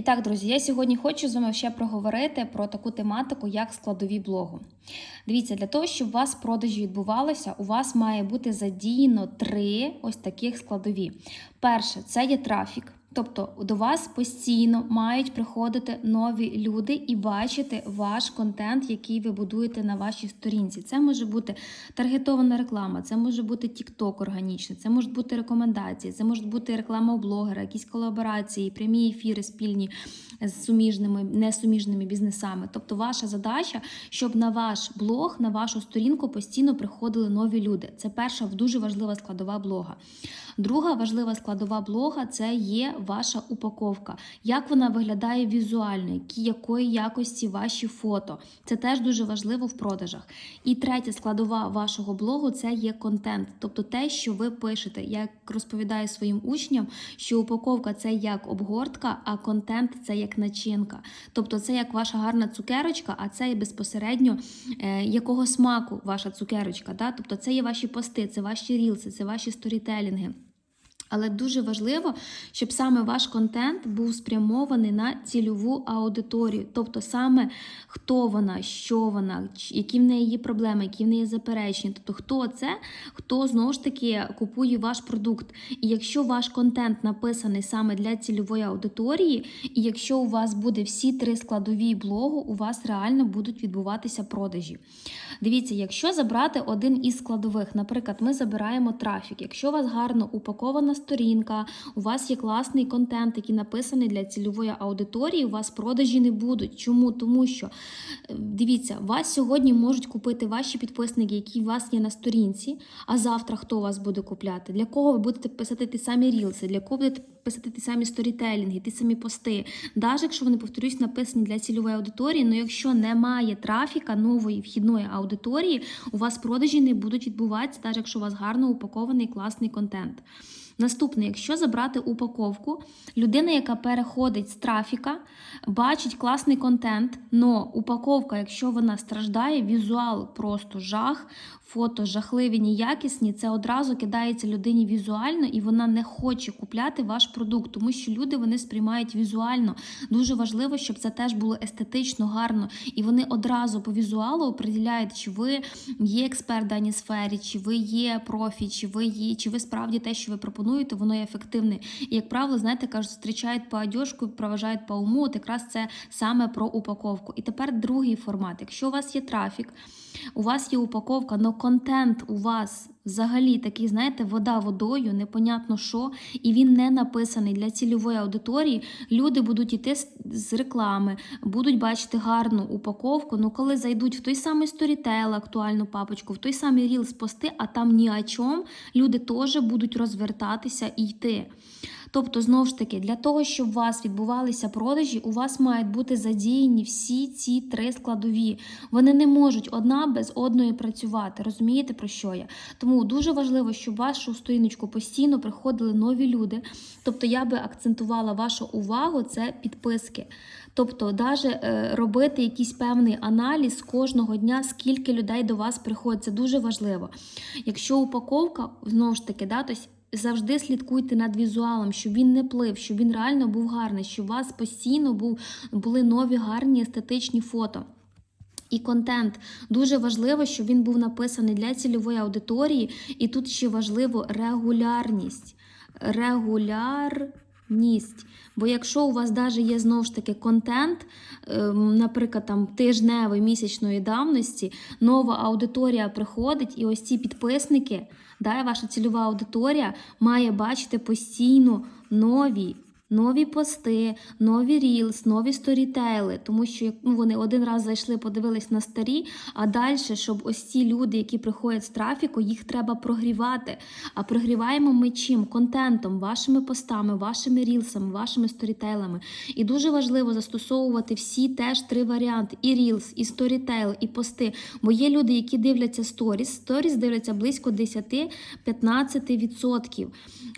І так, друзі, я сьогодні хочу з вами ще проговорити про таку тематику, як складові блогу. Дивіться, для того, щоб у вас продажі відбувалися, у вас має бути задіяно три ось таких складові. Перше, це є трафік. Тобто до вас постійно мають приходити нові люди і бачити ваш контент, який ви будуєте на вашій сторінці. Це може бути таргетована реклама, це може бути TikTok органічний, це можуть бути рекомендації, це може бути реклама у блогера, якісь колаборації, прямі ефіри спільні з суміжними, несуміжними бізнесами. Тобто, ваша задача, щоб на ваш блог, на вашу сторінку постійно приходили нові люди. Це перша дуже важлива складова блога. Друга важлива складова блога це є ваша упаковка. Як вона виглядає візуально, якої якості ваші фото. Це теж дуже важливо в продажах. І третя складова вашого блогу це є контент, тобто те, що ви пишете. Я розповідаю своїм учням, що упаковка це як обгортка, а контент це як начинка. Тобто, це як ваша гарна цукерочка, а це безпосередньо е, якого смаку ваша цукерочка. Да? Тобто, це є ваші пости, це ваші рілси, це ваші сторітелінги. Але дуже важливо, щоб саме ваш контент був спрямований на цільову аудиторію, тобто саме хто вона, що вона, які в неї є проблеми, які в неї є заперечення. Тобто, хто це, хто знову ж таки купує ваш продукт. І якщо ваш контент написаний саме для цільової аудиторії, і якщо у вас буде всі три складові блогу, у вас реально будуть відбуватися продажі. Дивіться, якщо забрати один із складових, наприклад, ми забираємо трафік. Якщо у вас гарно упакована сторінка, у вас є класний контент, який написаний для цільової аудиторії, у вас продажі не будуть. Чому? Тому що е, дивіться, вас сьогодні можуть купити ваші підписники, які у вас є на сторінці. А завтра хто вас буде купляти? Для кого ви будете писати ті самі рілси? Для кого будете писати ті самі сторітелінги, ті самі пости? Навіть якщо вони повторюсь, написані для цільової аудиторії, але якщо немає трафіка нової вхідної аудиторії, у вас продажі не будуть відбуватися, навіть якщо у вас гарно упакований класний контент. Наступне, якщо забрати упаковку, людина, яка переходить з трафіка, бачить класний контент, но упаковка, якщо вона страждає, візуал просто жах, фото жахливі, неякісні, це одразу кидається людині візуально, і вона не хоче купляти ваш продукт, тому що люди вони сприймають візуально. Дуже важливо, щоб це теж було естетично, гарно, і вони одразу по візуалу определяють, чи ви є експерт в даній сфері, чи ви є профі, чи ви є, чи ви справді те, що ви пропонуєте, воно є ефективне. І як правило, знаєте, кажуть, зустрічають по одежку, проважають по уму. От якраз це саме про упаковку. І тепер другий формат. Якщо у вас є трафік, у вас є упаковка, але контент у вас взагалі такий, знаєте, вода водою, непонятно що, і він не написаний для цільової аудиторії. Люди будуть йти з- з реклами, будуть бачити гарну упаковку. Ну, коли зайдуть в той самий сторітел, актуальну папочку, в той самий Reels пости, а там ні о чому, люди теж будуть розвертатися і йти. Тобто, знову ж таки, для того, щоб у вас відбувалися продажі, у вас мають бути задіяні всі ці три складові. Вони не можуть одна без одної працювати. Розумієте про що я? Тому дуже важливо, щоб вашу сторіночку постійно приходили нові люди. Тобто, я би акцентувала вашу увагу це підписки. Тобто, навіть робити якийсь певний аналіз кожного дня, скільки людей до вас приходить, це дуже важливо. Якщо упаковка, знову ж таки, да, тобто завжди слідкуйте над візуалом, щоб він не плив, щоб він реально був гарний, щоб у вас постійно був, були нові гарні естетичні фото. І контент дуже важливо, щоб він був написаний для цільової аудиторії, і тут ще важливо регулярність. Регулярність. Бо якщо у вас навіть є знову ж таки контент, ем, наприклад, там тижневої місячної давності, нова аудиторія приходить, і ось ці підписники, да, ваша цільова аудиторія має бачити постійно нові. Нові пости, нові рілс, нові сторітейли, тому що ну, вони один раз зайшли, подивились на старі, а далі, щоб ось ці люди, які приходять з трафіку, їх треба прогрівати. А прогріваємо ми чим? Контентом, вашими постами, вашими рілсами, вашими сторітейлами. І дуже важливо застосовувати всі теж три варіанти: і рілс, і сторітейл, і пости. Бо є люди, які дивляться сторіс. Сторіс дивляться близько 10-15%.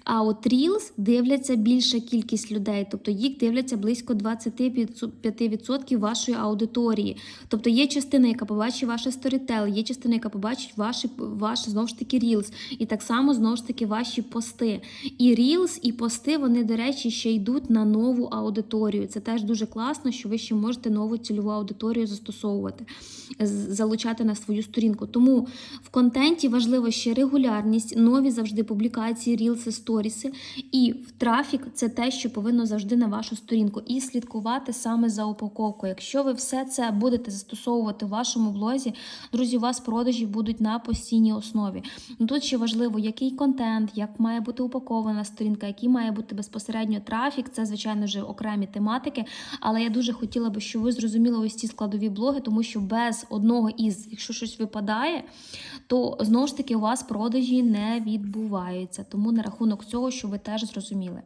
А от Reels дивляться більша кількість кількість людей, тобто їх дивляться близько 25% вашої аудиторії. Тобто є частина, яка побачить ваше сторітел, є частина, яка побачить ваші, ваш знову ж таки Reels, і так само знову ж таки ваші пости. І Reels, і пости, вони, до речі, ще йдуть на нову аудиторію. Це теж дуже класно, що ви ще можете нову цільову аудиторію застосовувати, залучати на свою сторінку. Тому в контенті важливо ще регулярність, нові завжди публікації, рілси, сторіси. І в трафік це те, що повинно завжди на вашу сторінку, і слідкувати саме за упаковкою. Якщо ви все це будете застосовувати в вашому блозі, друзі, у вас продажі будуть на постійній основі. Ну, Тут ще важливо, який контент, як має бути упакована сторінка, який має бути безпосередньо трафік. Це, звичайно, вже окремі тематики. Але я дуже хотіла би, щоб ви зрозуміли ось ці складові блоги, тому що без одного із, якщо щось випадає, то знову ж таки у вас продажі не відбуваються. Тому на рахунок цього, щоб ви теж зрозуміли.